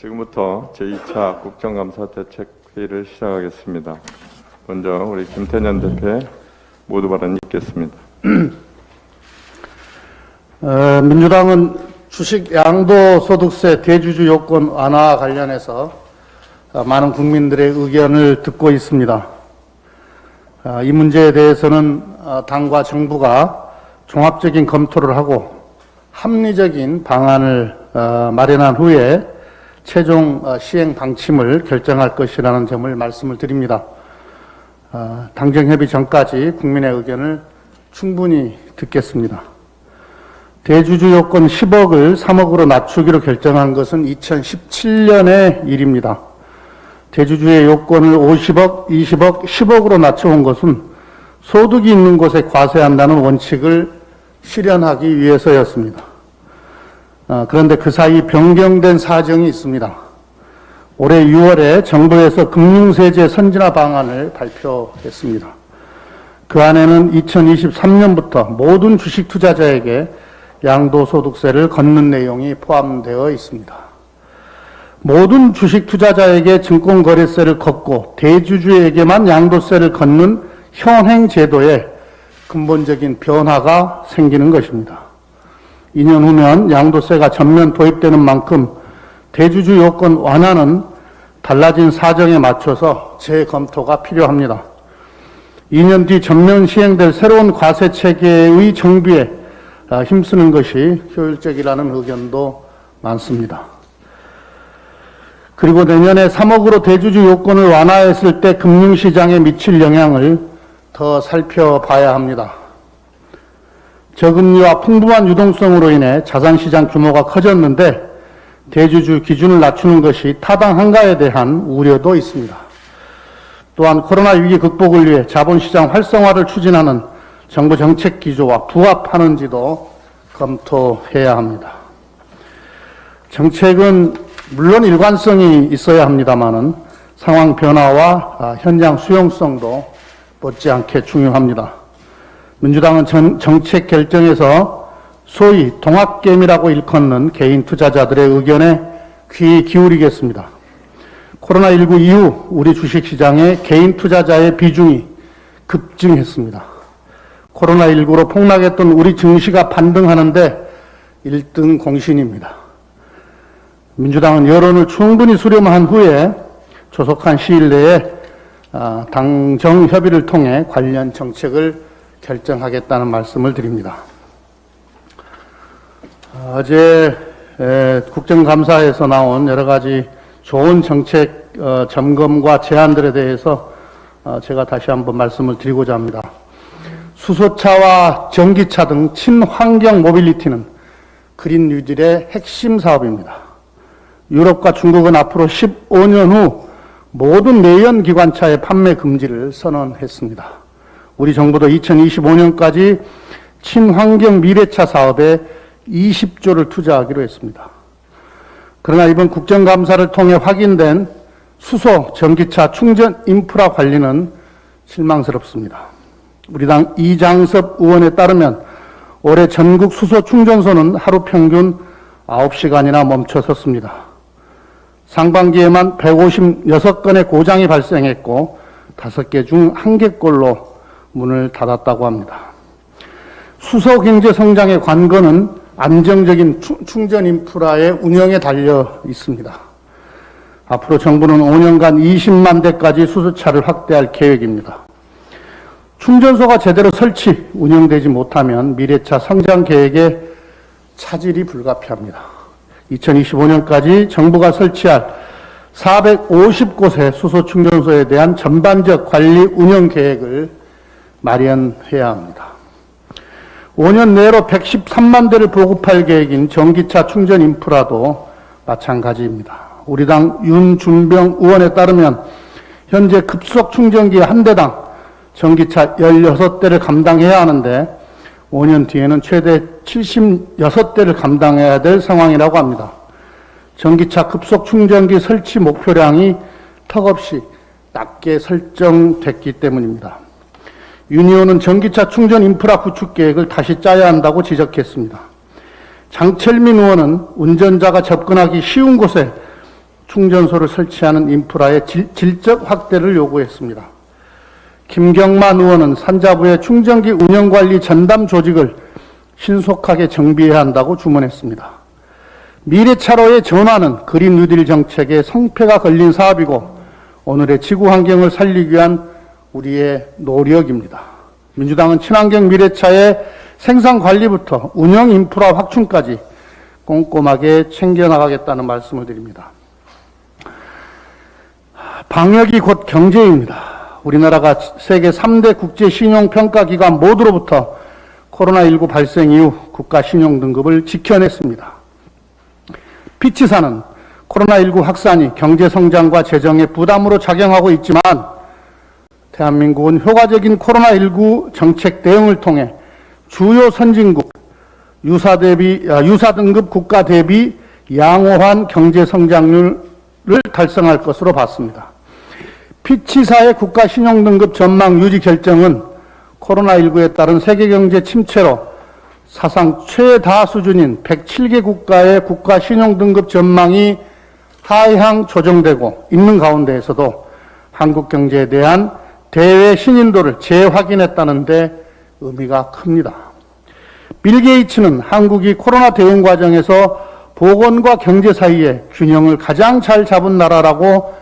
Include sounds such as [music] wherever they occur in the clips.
지금부터 제2차 국정감사 대책회의를 시작하겠습니다. 먼저 우리 김태년 대표의 모두 발언이 있겠습니다. [clears throat] 어, 민주당은 주식 양도소득세 대주주 요건 완화 관련해서 어, 많은 국민들의 의견을 듣고 있습니다. 어, 이 문제에 대해서는 어, 당과 정부가 종합적인 검토를 하고 합리적인 방안을 어, 마련한 후에 최종 어, 시행 방침을 결정할 것이라는 점을 말씀을 드립니다. 어, 당정협의 전까지 국민의 의견을 충분히 듣겠습니다. 대주주 요건 10억을 3억으로 낮추기로 결정한 것은 2017년의 일입니다. 대주주의 요건을 50억, 20억, 10억으로 낮춰온 것은 소득이 있는 곳에 과세한다는 원칙을 실현하기 위해서였습니다. 어, 그런데 그 사이 변경된 사정이 있습니다. 올해 6월에 정부에서 금융세제 선진화 방안을 발표했습니다. 그 안에는 2023년부터 모든 주식 투자자에게 양도소득세를 걷는 내용이 포함되어 있습니다. 모든 주식 투자자에게 증권거래세를 걷고 대주주에게만 양도세를 걷는 현행 제도에 근본적인 변화가 생기는 것입니다. 2년 후면 양도세가 전면 도입되는 만큼 대주주 요건 완화는 달라진 사정에 맞춰서 재검토가 필요합니다. 2년 뒤 전면 시행될 새로운 과세 체계의 정비에 아, 힘쓰는 것이 효율적이라는 의견도 많습니다. 그리고 내년에 3억으로 대주주 요건을 완화했을 때 금융시장에 미칠 영향을 더 살펴봐야 합니다. 저금리와 풍부한 유동성으로 인해 자산시장 규모가 커졌는데 대주주 기준을 낮추는 것이 타당한가에 대한 우려도 있습니다. 또한 코로나 위기 극복을 위해 자본시장 활성화를 추진하는 정부 정책 기조와 부합하는지도 검토해야 합니다. 정책은 물론 일관성이 있어야 합니다만은 상황 변화와 아, 현장 수용성도 못지않게 중요합니다. 민주당은 전- 정책 결정에서 소위 동학개미라고 일컫는 개인 투자자들의 의견에 귀 기울이겠습니다. 코로나19 이후 우리 주식시장의 개인 투자자의 비중이 급증했습니다. 코로나19로 폭락했던 우리 증시가 반등하는데 1등 공신입니다. 민주당은 여론을 충분히 수렴한 후에 조속한 시일 내에 아, 당정 협의를 통해 관련 정책을 결정하겠다는 말씀을 드립니다. 아, 어제 에, 국정감사에서 나온 여러 가지 좋은 정책 어, 점검과 제안들에 대해서 어, 제가 다시 한번 말씀을 드리고자 합니다. 수소차와 전기차 등 친환경 모빌리티는 그린 뉴딜의 핵심 사업입니다. 유럽과 중국은 앞으로 15년 후 모든 내연 기관차의 판매 금지를 선언했습니다. 우리 정부도 2025년까지 친환경 미래차 사업에 20조를 투자하기로 했습니다. 그러나 이번 국정감사를 통해 확인된 수소, 전기차 충전 인프라 관리는 실망스럽습니다. 우리 당 이장섭 의원에 따르면 올해 전국 수소 충전소는 하루 평균 9시간이나 멈춰 섰습니다. 상반기에만 156건의 고장이 발생했고 5개 중 1개꼴로 문을 닫았다고 합니다. 수소 경제 성장의 관건은 안정적인 충- 충전 인프라의 운영에 달려 있습니다. 앞으로 정부는 5년간 20만 대까지 수소차를 확대할 계획입니다. 충전소가 제대로 설치, 운영되지 못하면 미래차 성장 계획에 차질이 불가피합니다. 2025년까지 정부가 설치할 450곳의 수소 충전소에 대한 전반적 관리 운영 계획을 마련해야 합니다. 5년 내로 113만 대를 보급할 계획인 전기차 충전 인프라도 마찬가지입니다. 우리 당 윤준병 의원에 따르면 현재 급속 충전기 한 대당 전기차 16대를 감당해야 하는데 5년 뒤에는 최대 76대를 감당해야 될 상황이라고 합니다. 전기차 급속 충전기 설치 목표량이 턱없이 낮게 설정됐기 때문입니다. 윤 의원은 전기차 충전 인프라 구축 계획을 다시 짜야 한다고 지적했습니다. 장철민 의원은 운전자가 접근하기 쉬운 곳에 충전소를 설치하는 인프라의 질, 질적 확대를 요구했습니다. 김경만 의원은 산자부의 충전기 운영관리 전담 조직을 신속하게 정비해야 한다고 주문했습니다. 미래차로의 전환은 그린 뉴딜 정책의 성패가 걸린 사업이고 오늘의 지구 환경을 살리기 위한 우리의 노력입니다. 민주당은 친환경 미래차의 생산 관리부터 운영 인프라 확충까지 꼼꼼하게 챙겨나가겠다는 말씀을 드립니다. 방역이 곧 경제입니다. 우리나라가 세계 3대 국제 신용평가 기관 모두로부터 코로나19 발생 이후 국가 신용 등급을 지켜냈습니다. 피치사는 코로나19 확산이 경제 성장과 재정에 부담으로 작용하고 있지만 대한민국은 효과적인 코로나19 정책 대응을 통해 주요 선진국 유사 대비 아, 유사 등급 국가 대비 양호한 경제 성장률을 달성할 것으로 봤습니다. 피치사의 국가 신용 등급 전망 유지 결정은 코로나19에 따른 세계 경제 침체로 사상 최다 수준인 107개 국가의 국가 신용 등급 전망이 하향 조정되고 있는 가운데에서도 한국 경제에 대한 대외 신인도를 재확인했다는데 의미가 큽니다. 빌 게이츠는 한국이 코로나 대응 과정에서 보건과 경제 사이의 균형을 가장 잘 잡은 나라라고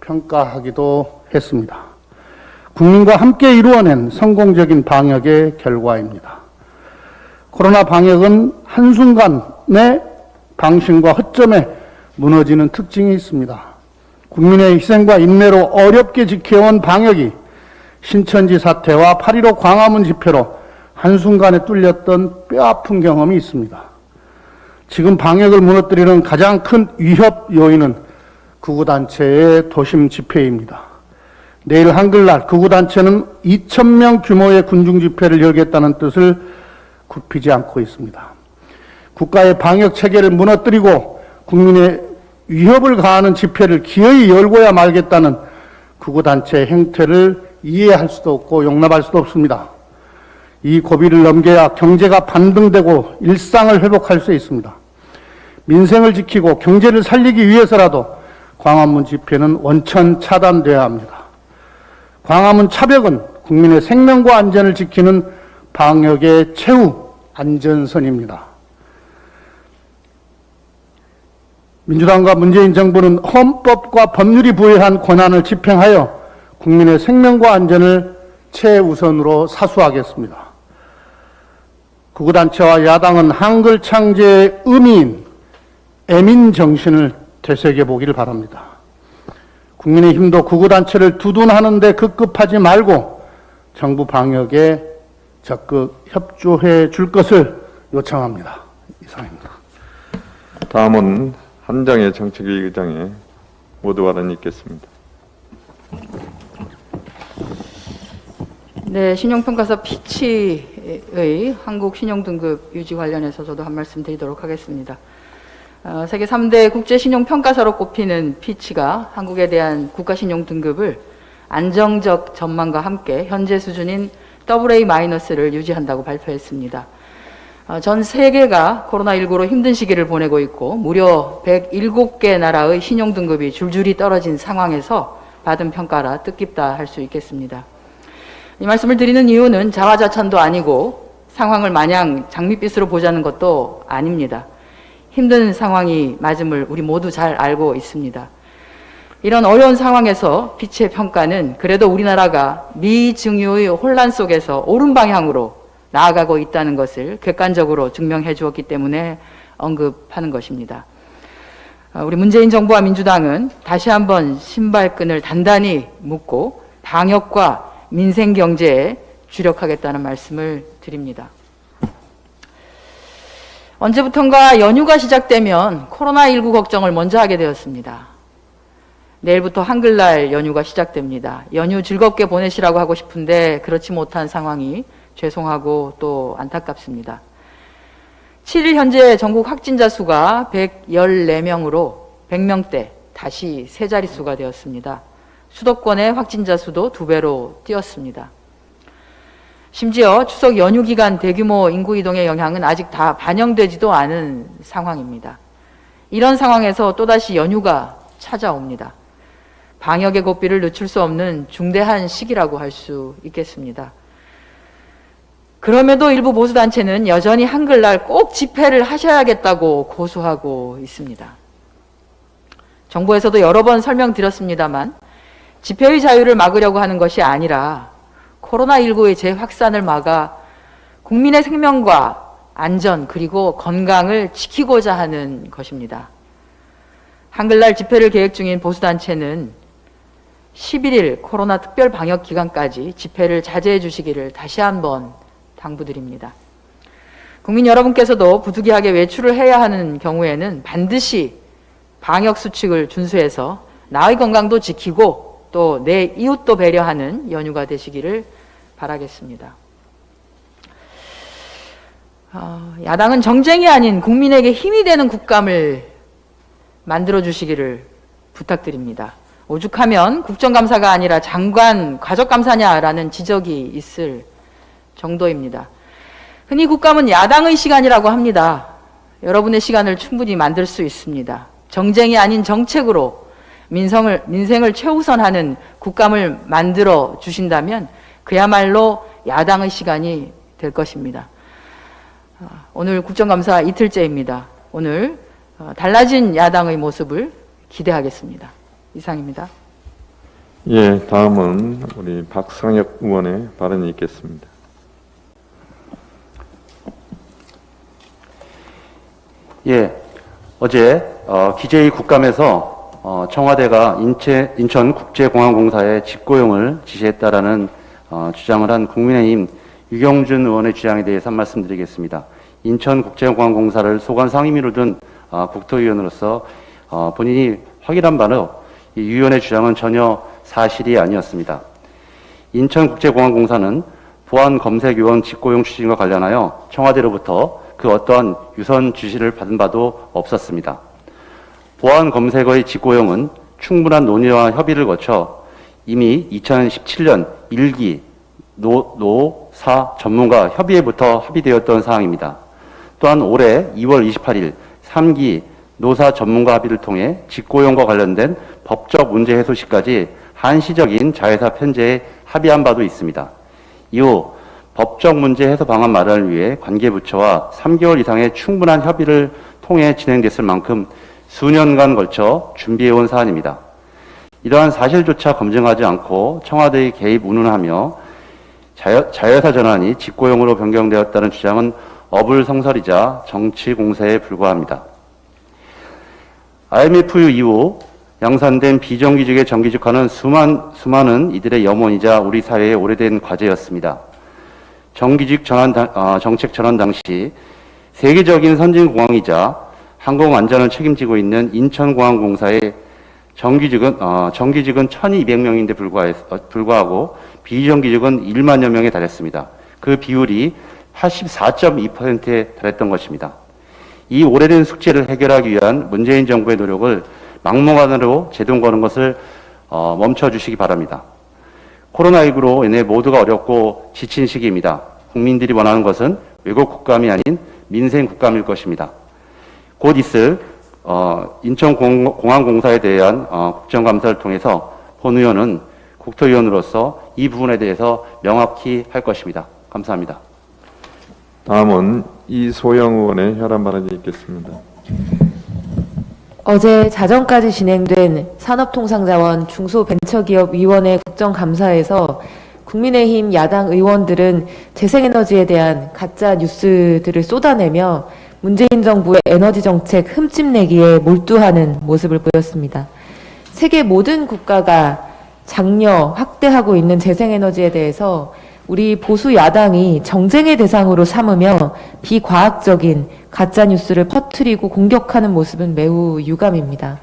평가하기도 했습니다. 국민과 함께 이루어낸 성공적인 방역의 결과입니다. 코로나 방역은 한순간의 방심과 허점에 무너지는 특징이 있습니다. 국민의 희생과 인내로 어렵게 지켜온 방역이 신천지 사태와 8.15 광화문 집회로 한순간에 뚫렸던 뼈아픈 경험이 있습니다. 지금 방역을 무너뜨리는 가장 큰 위협 요인은 구구단체의 도심 집회입니다. 내일 한글날 구구단체는 2,000명 규모의 군중 집회를 열겠다는 뜻을 굽히지 않고 있습니다. 국가의 방역 체계를 무너뜨리고 국민의 위협을 가하는 집회를 기어이 열고야 말겠다는 구구단체의 행태를 이해할 수도 없고 용납할 수도 없습니다. 이 고비를 넘겨야 경제가 반등되고 일상을 회복할 수 있습니다. 민생을 지키고 경제를 살리기 위해서라도 광화문 집회는 원천 차단돼야 합니다. 광화문 차벽은 국민의 생명과 안전을 지키는 방역의 최후 안전선입니다. 민주당과 문재인 정부는 헌법과 법률이 부여한 권한을 집행하여 국민의 생명과 안전을 최우선으로 사수하겠습니다. 구구단체와 야당은 한글 창제의 의미인 애민 정신을 되새겨 보기를 바랍니다. 국민의힘도 구구단체를 두둔하는 데 급급하지 말고 정부 방역에 적극 협조해 줄 것을 요청합니다. 이상입니다. 다음은 한장의 정책위 의장의 모두 발언이 있겠습니다. 네, 신용평가서 피치의 한국 신용등급 유지 관련해서 저도 한 말씀 드리도록 하겠습니다. 어, 세계 3대 국제 신용평가사로 꼽히는 피치가 한국에 대한 국가 신용등급을 안정적 전망과 함께 현재 수준인 AA-를 유지한다고 발표했습니다. 어, 전 세계가 코로나19로 힘든 시기를 보내고 있고 무려 107개 나라의 신용등급이 줄줄이 떨어진 상황에서 받은 평가라 뜻깊다 할 수 있겠습니다. 이 말씀을 드리는 이유는 자화자찬도 아니고 상황을 마냥 장밋빛으로 보자는 것도 아닙니다. 힘든 상황이 맞음을 우리 모두 잘 알고 있습니다. 이런 어려운 상황에서 빛의 평가는 그래도 우리나라가 미증유의 혼란 속에서 옳은 방향으로 나아가고 있다는 것을 객관적으로 증명해 주었기 때문에 언급하는 것입니다. 어, 우리 문재인 정부와 민주당은 다시 한번 신발끈을 단단히 묶고 방역과 민생 경제에 주력하겠다는 말씀을 드립니다. 언제부턴가 연휴가 시작되면 코로나19 걱정을 먼저 하게 되었습니다. 내일부터 한글날 연휴가 시작됩니다. 연휴 즐겁게 보내시라고 하고 싶은데 그렇지 못한 상황이 죄송하고 또 안타깝습니다. 7일 현재 전국 확진자 수가 114명으로 100명대 다시 세 자릿수가 되었습니다. 수도권의 확진자 수도 두 배로 뛰었습니다. 심지어 추석 연휴 기간 대규모 인구 이동의 영향은 아직 다 반영되지도 않은 상황입니다. 이런 상황에서 또다시 연휴가 찾아옵니다. 방역의 고삐를 늦출 수 없는 중대한 시기라고 할 수 있겠습니다. 그럼에도 일부 보수단체는 여전히 한글날 꼭 집회를 하셔야겠다고 고수하고 있습니다. 정부에서도 여러 번 설명드렸습니다만 집회의 자유를 막으려고 하는 것이 아니라 코로나19의 재확산을 막아 국민의 생명과 안전 그리고 건강을 지키고자 하는 것입니다. 한글날 집회를 계획 중인 보수단체는 11일 코로나 특별 방역 기간까지 집회를 자제해 주시기를 다시 한번 당부드립니다. 국민 여러분께서도 부득이하게 외출을 해야 하는 경우에는 반드시 방역 수칙을 준수해서 나의 건강도 지키고 또 내 이웃도 배려하는 연휴가 되시기를 바라겠습니다. 어, 야당은 정쟁이 아닌 국민에게 힘이 되는 국감을 만들어 주시기를 부탁드립니다. 오죽하면 국정감사가 아니라 장관 과적감사냐라는 지적이 있을 정도입니다. 흔히 국감은 야당의 시간이라고 합니다. 여러분의 시간을 충분히 만들 수 있습니다. 정쟁이 아닌 정책으로 민성을, 민생을 최우선하는 국감을 만들어 주신다면 그야말로 야당의 시간이 될 것입니다. 아, 오늘 국정감사 이틀째입니다. 오늘 어, 달라진 야당의 모습을 기대하겠습니다. 이상입니다. 예, 다음은 우리 박상혁 의원의 발언이 있겠습니다. 예, 어제 어, 기재위 국감에서 어, 청와대가 인체, 인천국제공항공사의 직고용을 지시했다라는 어, 주장을 한 국민의힘 유경준 의원의 주장에 대해서 한 말씀 드리겠습니다. 인천국제공항공사를 소관 상임위로 둔 어, 국토위원으로서 어, 본인이 확인한 바로 이유 의원의 주장은 전혀 사실이 아니었습니다. 인천국제공항공사는 보안 검색요원 직고용 추진과 관련하여 청와대로부터 그 어떠한 유선 지시를 받은 바도 없었습니다. 보안 검색어의 직고용은 충분한 논의와 협의를 거쳐 이미 2017년 1기 노, 노, 사 전문가 협의회부터 합의되었던 사항입니다. 또한 올해 2월 28일 3기 노사 전문가 합의를 통해 직고용과 관련된 법적 문제 해소 시까지 한시적인 자회사 편제에 합의한 바도 있습니다. 이후 법적 문제 해소 방안 마련을 위해 관계부처와 3개월 이상의 충분한 협의를 통해 진행됐을 만큼 수년간 걸쳐 준비해온 사안입니다. 이러한 사실조차 검증하지 않고 청와대의 개입 운운하며 자여, 자회사 전환이 직고용으로 변경되었다는 주장은 어불성설이자 정치 공세에 불과합니다. IMF 이후 양산된 비정규직의 정규직화는 수만, 수많은 이들의 염원이자 우리 사회의 오래된 과제였습니다. 정규직 전환 당- 어, 정책 전환 당시 세계적인 선진공항이자 항공 안전을 책임지고 있는 인천공항공사의 정규직은 어, 정규직은 1,200명인데 불과해, 어, 불구하고 비정규직은 1만여 명에 달했습니다. 그 비율이 84.2%에 달했던 것입니다. 이 오래된 숙제를 해결하기 위한 문재인 정부의 노력을 막무가내로 제동 거는 것을 어, 멈춰 주시기 바랍니다. 코로나19로 인해 모두가 어렵고 지친 시기입니다. 국민들이 원하는 것은 외국 국감이 아닌 민생 국감일 것입니다. 곧 있을 어, 인천공항공사에 대한 어, 국정감사를 통해서 본 의원은 국토위원으로서 이 부분에 대해서 명확히 할 것입니다. 감사합니다. 다음은 이소영 의원의 혈안 발언이 있겠습니다. 어제 자정까지 진행된 산업통상자원 중소벤처기업위원회 국정감사에서 국민의힘 야당 의원들은 재생에너지에 대한 가짜 뉴스들을 쏟아내며 문재인 정부의 에너지 정책 흠집내기에 몰두하는 모습을 보였습니다. 세계 모든 국가가 장려 확대하고 있는 재생에너지에 대해서 우리 보수 야당이 정쟁의 대상으로 삼으며 비과학적인 가짜 뉴스를 퍼뜨리고 공격하는 모습은 매우 유감입니다.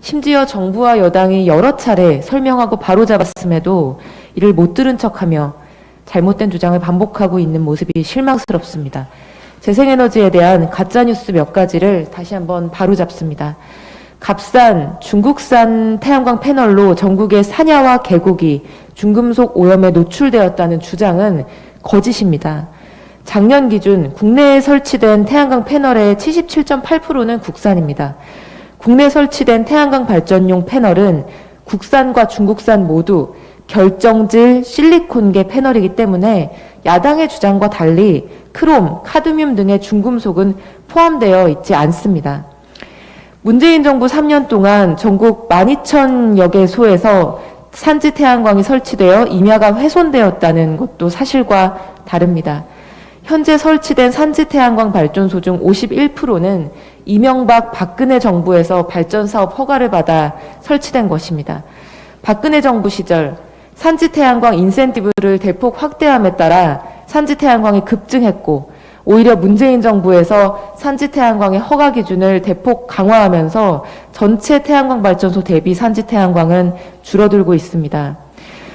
심지어 정부와 여당이 여러 차례 설명하고 바로잡았음에도 이를 못 들은 척하며 잘못된 주장을 반복하고 있는 모습이 실망스럽습니다. 재생에너지에 대한 가짜 뉴스 몇 가지를 다시 한번 바로잡습니다. 값싼 중국산 태양광 패널로 전국의 사냐와 계곡이 중금속 오염에 노출되었다는 주장은 거짓입니다. 작년 기준 국내에 설치된 태양광 패널의 77.8%는 국산입니다. 국내 설치된 태양광 발전용 패널은 국산과 중국산 모두 결정질 실리콘계 패널이기 때문에 야당의 주장과 달리 크롬, 카드뮴 등의 중금속은 포함되어 있지 않습니다. 문재인 정부 3년 동안 전국 12,000여 개 소에서 산지 태양광이 설치되어 임야가 훼손되었다는 것도 사실과 다릅니다. 현재 설치된 산지 태양광 발전소 중 51%는 이명박 박근혜 정부에서 발전 사업 허가를 받아 설치된 것입니다. 박근혜 정부 시절 산지 태양광 인센티브를 대폭 확대함에 따라 산지 태양광이 급증했고 오히려 문재인 정부에서 산지 태양광의 허가 기준을 대폭 강화하면서 전체 태양광 발전소 대비 산지 태양광은 줄어들고 있습니다.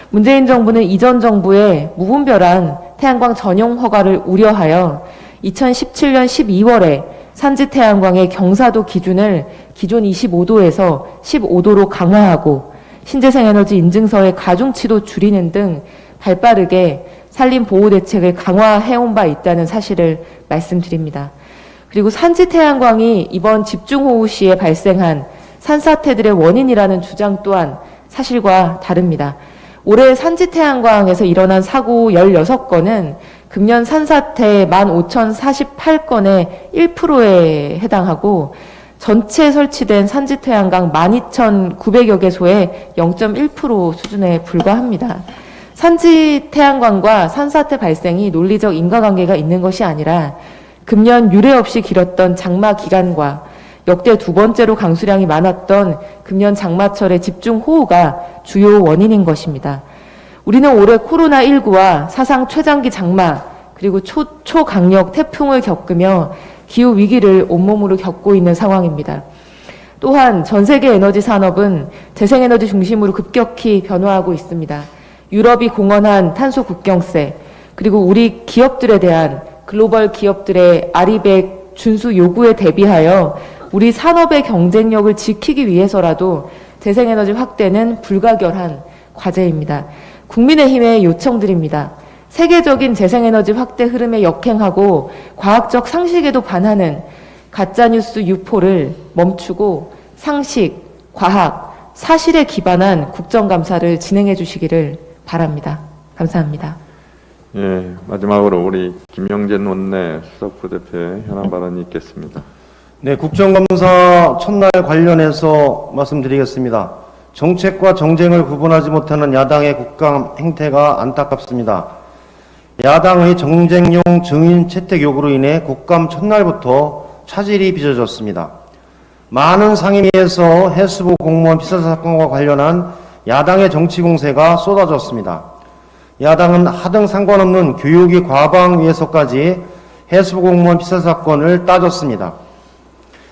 문재인 정부는 이전 정부의 무분별한 태양광 전용 허가를 우려하여 2017년 12월에 산지 태양광의 경사도 기준을 기존 25도에서 15도로 강화하고 신재생 에너지 인증서의 가중치도 줄이는 등 발빠르게 산림 보호 대책을 강화해온 바 있다는 사실을 말씀드립니다. 그리고 산지 태양광이 이번 집중호우 시에 발생한 산사태들의 원인이라는 주장 또한 사실과 다릅니다. 올해 산지 태양광에서 일어난 사고 16건은 금년 산사태 15,048건의 1%에 해당하고 전체 설치된 산지 태양광 12,900여 개소의 0.1% 수준에 불과합니다. 산지 태양광과 산사태 발생이 논리적 인과관계가 있는 것이 아니라 금년 유례 없이 길었던 장마 기간과 역대 두 번째로 강수량이 많았던 금년 장마철의 집중 호우가 주요 원인인 것입니다. 우리는 올해 코로나19와 사상 최장기 장마 그리고 초, 초강력 태풍을 겪으며 기후 위기를 온몸으로 겪고 있는 상황입니다. 또한 전 세계 에너지 산업은 재생에너지 중심으로 급격히 변화하고 있습니다. 유럽이 공언한 탄소 국경세, 그리고 우리 기업들에 대한 글로벌 기업들의 아리백 준수 요구에 대비하여 우리 산업의 경쟁력을 지키기 위해서라도 재생에너지 확대는 불가결한 과제입니다. 국민의힘에 요청드립니다. 세계적인 재생에너지 확대 흐름에 역행하고 과학적 상식에도 반하는 가짜뉴스 유포를 멈추고 상식, 과학, 사실에 기반한 국정감사를 진행해 주시기를 바랍니다. 감사합니다. 예, 마지막으로 우리 김영진 원내 수석 부대표의 현안 발언이 있겠습니다. 네, 국정감사 첫날 관련해서 말씀드리겠습니다. 정책과 정쟁을 구분하지 못하는 야당의 국감 행태가 안타깝습니다. 야당의 정쟁용 증인 채택 요구로 인해 국감 첫날부터 차질이 빚어졌습니다. 많은 상임위에서 해수부 공무원 피살 사건과 관련한 야당의 정치 공세가 쏟아졌습니다. 야당은 하등 상관없는 교육위 과방위에서까지 해수부 공무원 피살 사건을 따졌습니다.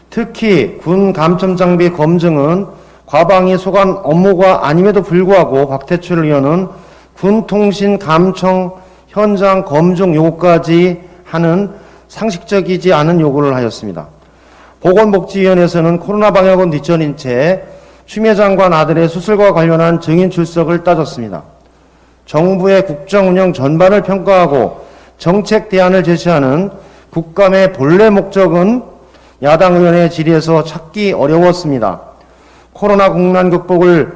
특히 군 감청 장비 검증은 과방위 소관 업무가 아님에도 불구하고 박태출 의원은 군 통신 감청 현장 검증 요구까지 하는 상식적이지 않은 요구를 하였습니다. 보건복지위원회에서는 코로나 방역은 뒷전인 채 추미애 장관 아들의 수술과 관련한 증인 출석을 따졌습니다. 정부의 국정 운영 전반을 평가하고 정책 대안을 제시하는 국감의 본래 목적은 야당 의원의 질의에서 찾기 어려웠습니다. 코로나 국난 극복을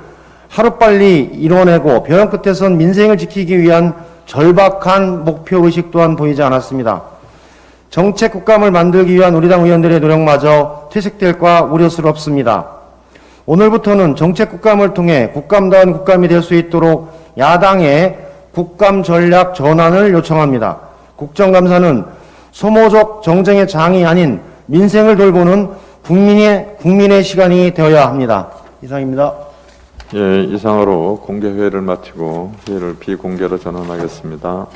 하루빨리 이뤄내고 벼랑 끝에선 민생을 지키기 위한 절박한 목표 의식 또한 보이지 않았습니다. 정책 국감을 만들기 위한 우리 당 의원들의 노력마저 퇴색될까 우려스럽습니다. 오늘부터는 정책 국감을 통해 국감다운 국감이 될 수 있도록 야당의 국감 전략 전환을 요청합니다. 국정감사는 소모적 정쟁의 장이 아닌 민생을 돌보는 국민의 국민의 시간이 되어야 합니다. 이상입니다. 예, 이상으로 공개 회의를 마치고 회의를 비공개로 전환하겠습니다.